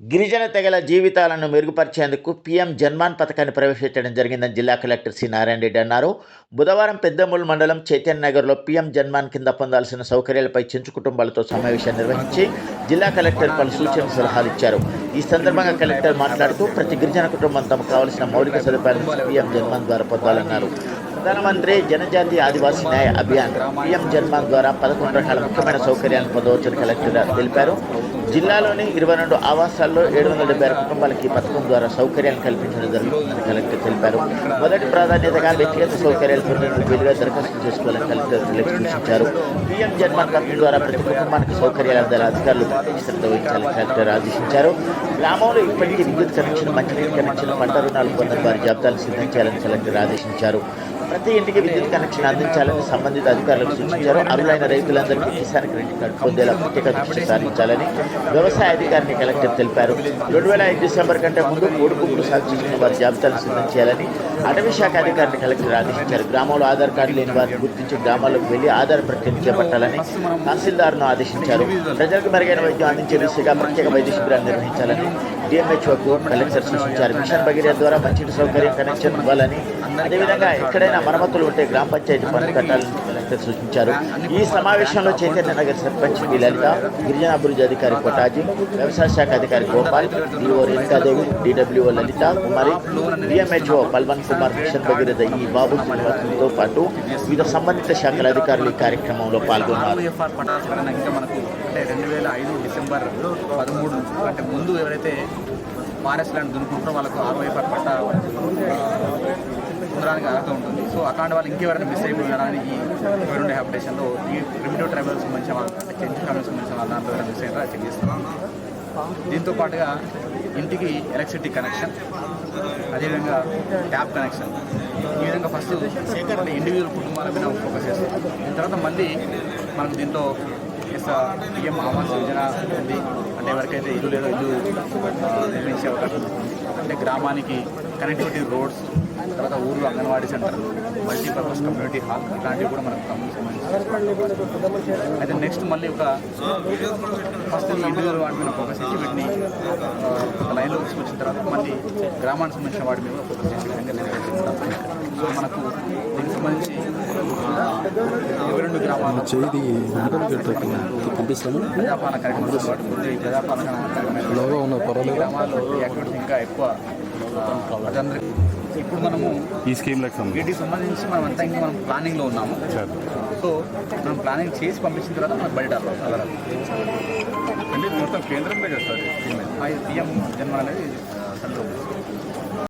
గిరిజన తెగల జీవితాలను మెరుగుపరిచేందుకు పీఎం జన్మాన్ పథకాన్ని ప్రవేశపెట్టడం జరిగిందని జిల్లా కలెక్టర్ సి నారాయణ రెడ్డి అన్నారు. బుధవారం పెద్దమూలు మండలం చైతన్య నగర్లో పీఎం జన్మాన్ కింద పొందాల్సిన సౌకర్యాలపై చెంచు కుటుంబాలతో సమావేశం నిర్వహించి జిల్లా కలెక్టర్ పలు సూచనలు సలహాలు ఇచ్చారు. ఈ సందర్భంగా కలెక్టర్ మాట్లాడుతూ ప్రతి గిరిజన కుటుంబం తమకు కావలసిన మౌలిక సదుపాయాలను పీఎం జన్మాన్ ద్వారా పొందాలన్నారు. ప్రధానమంత్రి జనజాతి ఆదివాసీ న్యాయ అభియాన్ పీఎం జన్మాన్ ద్వారా పదకొండు రకాల ముఖ్యమైన సౌకర్యాలను పొందవచ్చని కలెక్టర్ తెలిపారు. జిల్లాలోని ఇరవై రెండు ఆవాసాల్లో ఏడు వందల డెబ్బై ఆరు కుటుంబాలకి పథకం ద్వారా సౌకర్యాలు కల్పించడం జరుగుతుందని కలెక్టర్ తెలిపారు. మొదటి ప్రాధాన్యతగా వ్యక్తిగత సౌకర్యాలు పొందేందుకు వీలుగా దరఖాస్తు చేసుకోవాలని కలెక్టర్ సూచించారు పీఎం జన్మన్ పథకం ద్వారా ప్రతి కుటుంబానికి సౌకర్యాలు అందాల అధికారులు శ్రద్ధ వహించాలని కలెక్టర్ ఆదేశించారు. గ్రామంలో ఇప్పటికీ విద్యుత్ కనెక్షన్ మంచినీటి కనెక్షన్ పంట రుణాలు పొందిన వారి జాబితాలు సిద్ధం చేయాలని కలెక్టర్ ఆదేశించారు. ప్రతి ఇంటికి విద్యుత్ కనెక్షన్ అందించాలని సంబంధిత అధికారులకు సూచించారు. అర్హులైన రైతులందరికీ కిసాన్ క్రెడిట్ కార్డు పొందేలా ప్రత్యేక దృష్టి సారించాలని వ్యవసాయ అధికారిని కలెక్టర్ తెలిపారు. రెండు వేల ఐదు డిసెంబర్ కంటే ముందు కోడిపుక్కులు సాగు చేసిన వారి జాబితాలు సిద్ధం చేయాలని అటవీ శాఖ అధికారిని కలెక్టర్ ఆదేశించారు. గ్రామంలో ఆధార్ కార్డు లేని వారిని గుర్తించి గ్రామాలకు వెళ్ళి ఆధార్ ప్రక్రియ చేపట్టాలని తహసీల్దార్ను ఆదేశించారు. ప్రజలకు మెరుగైన వైద్యం అందించే దిశగా ప్రత్యేక వైద్య శిబిరాలు నిర్వహించాలని డిఎంహెచ్ఓకు కలెక్టర్ సూచించారు. మిషన్ భగీరథ ద్వారా మంచి సౌకర్యం కనెక్షన్ ఇవ్వాలని అదేవిధంగా ఎక్కడైనా మరమ్మతులు ఉంటే గ్రామ పంచాయతీ పనులు కట్టాలని కలెక్టర్ సూచించారు. ఈ సమావేశంలో చైతన్య నగర్ సర్పంచ్ వి. లలిత గిరిజనాభివృద్ధి అధికారి కోటాజీ వ్యవసాయ శాఖ అధికారి Gopal DO Renukadevi DWO Lalitha Kumari DMHO Balwan Kumar Kishan Bhagiratha ఈ బాబు శ్రీనివాసులతో పాటు వివిధ సంబంధిత శాఖల అధికారులు ఈ కార్యక్రమంలో పాల్గొన్నారు. మనకు అంటే రెండు వేల ఐదు డిసెంబర్ పదమూడు అంటే ముందు ఎవరైతే ఫారెస్ట్ ల్యాండ్ దున్నుకుంటారో వాళ్ళకు ఆర్ఓఎఫ్ఆర్ పట్టా ఆ, పొందడానికి అర్హత ఉంటుంది. సో అట్లాంటి వాళ్ళు ఇంకెవరైనా మిస్ అయిపోయి ఉండడానికి రెండు హ్యాబిటేషన్లో ఈ ప్రిమిటివ్ ట్రైబల్స్ సంబంధించిన వాళ్ళు అంటే చెంచు ట్రైబల్స్ సంబంధించిన వాళ్ళు దాంట్లో మిస్ అయినా చెక్ చేస్తాం దీంతో పాటుగా ఇంటికి ఎలక్ట్రిసిటీ కనెక్షన్ అదేవిధంగా ట్యాప్ కనెక్షన్. ఈ విధంగా ఫస్ట్ అంటే ఇండివిజువల్ కుటుంబాల మీద ఫోకస్ చేస్తాం. దీని తర్వాత మళ్ళీ మనకు దీంట్లో పిఎం ఆవాస్ యోజన ఉంది. అంటే ఎవరికైతే ఇల్లు లేదో ఇల్లు నిర్మించే అవకాశం అంటే గ్రామానికి కనెక్టివిటీ రోడ్స్ తర్వాత ఊర్లో anganwadi centre multipurpose community hall ఇలాంటివి కూడా మనకు కమ్యూనిటీ సంబంధించి అయితే నెక్స్ట్ మళ్ళీ ఒక ఫస్ట్ ఇండివిజువల్ వాటి మీద ఫోకస్ చేసి వీటిని ఒక లైన్లో తీసుకొచ్చిన తర్వాత మళ్ళీ గ్రామానికి సంబంధించిన వాటి మీద ఫోకస్ చేసి విధంగా సో మనకు దీనికి సంబంధించి ఇరవై రెండు గ్రామాలు ప్రజాపాలన కార్యక్రమంతో పాటు కొన్ని ప్రజాపాలన గ్రామాల్లో యాక్టివిటీస్ ఇంకా ఎక్కువ ప్రజలందరికీ ఇప్పుడు మనము ఈ స్కీమ్లకు సంబంధించి. వీటికి సంబంధించి మనం అంతా ఇంకా మనం ప్లానింగ్లో ఉన్నాము. సో మనం ప్లానింగ్ చేసి పంపించిన తర్వాత మనకు బయట అంటే మొత్తం కేంద్రంలో కదా సార్ పిఎం జన్మ అనేది సెంట్రల్